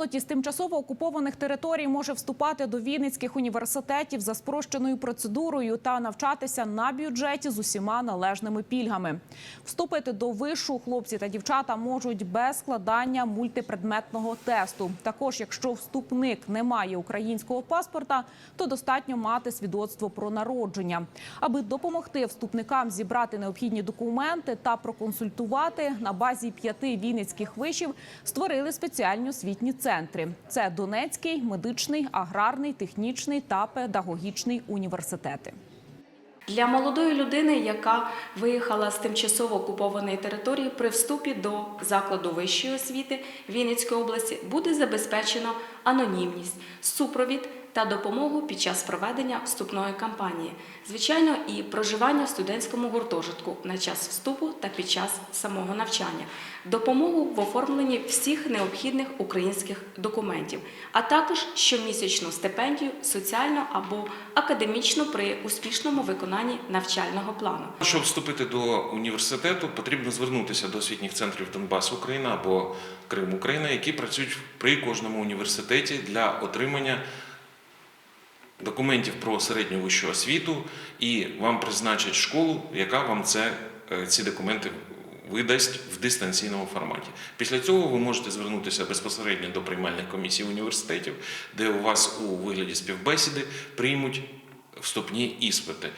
Молодь із тимчасово окупованих територій може вступати до вінницьких університетів за спрощеною процедурою та навчатися на бюджеті з усіма належними пільгами. Вступити до вишу хлопці та дівчата можуть без складання мультипредметного тесту. Також, якщо вступник не має українського паспорта, то достатньо мати свідоцтво про народження. Аби допомогти вступникам зібрати необхідні документи та проконсультувати на базі п'яти вінницьких вишів створили спеціальні освітні центри. Це Донецький, медичний, аграрний, технічний та педагогічний університети. Для молодої людини, яка виїхала з тимчасово окупованої території, при вступі до закладу вищої освіти Вінницької області буде забезпечено анонімність, супровід та допомогу під час проведення вступної кампанії, звичайно, і проживання в студентському гуртожитку на час вступу та під час самого навчання, допомогу в оформленні всіх необхідних українських документів, а також щомісячну стипендію соціально або академічно при успішному виконанні навчального плану. Щоб вступити до університету, потрібно звернутися до освітніх центрів Донбас Україна або Крим Україна, які працюють при кожному університеті для отримання документів про середню вищу освіту, і вам призначать школу, яка вам це, е, ці документи видасть в дистанційному форматі. Після цього ви можете звернутися безпосередньо до приймальних комісій університетів, де у вас у вигляді співбесіди приймуть вступні іспити.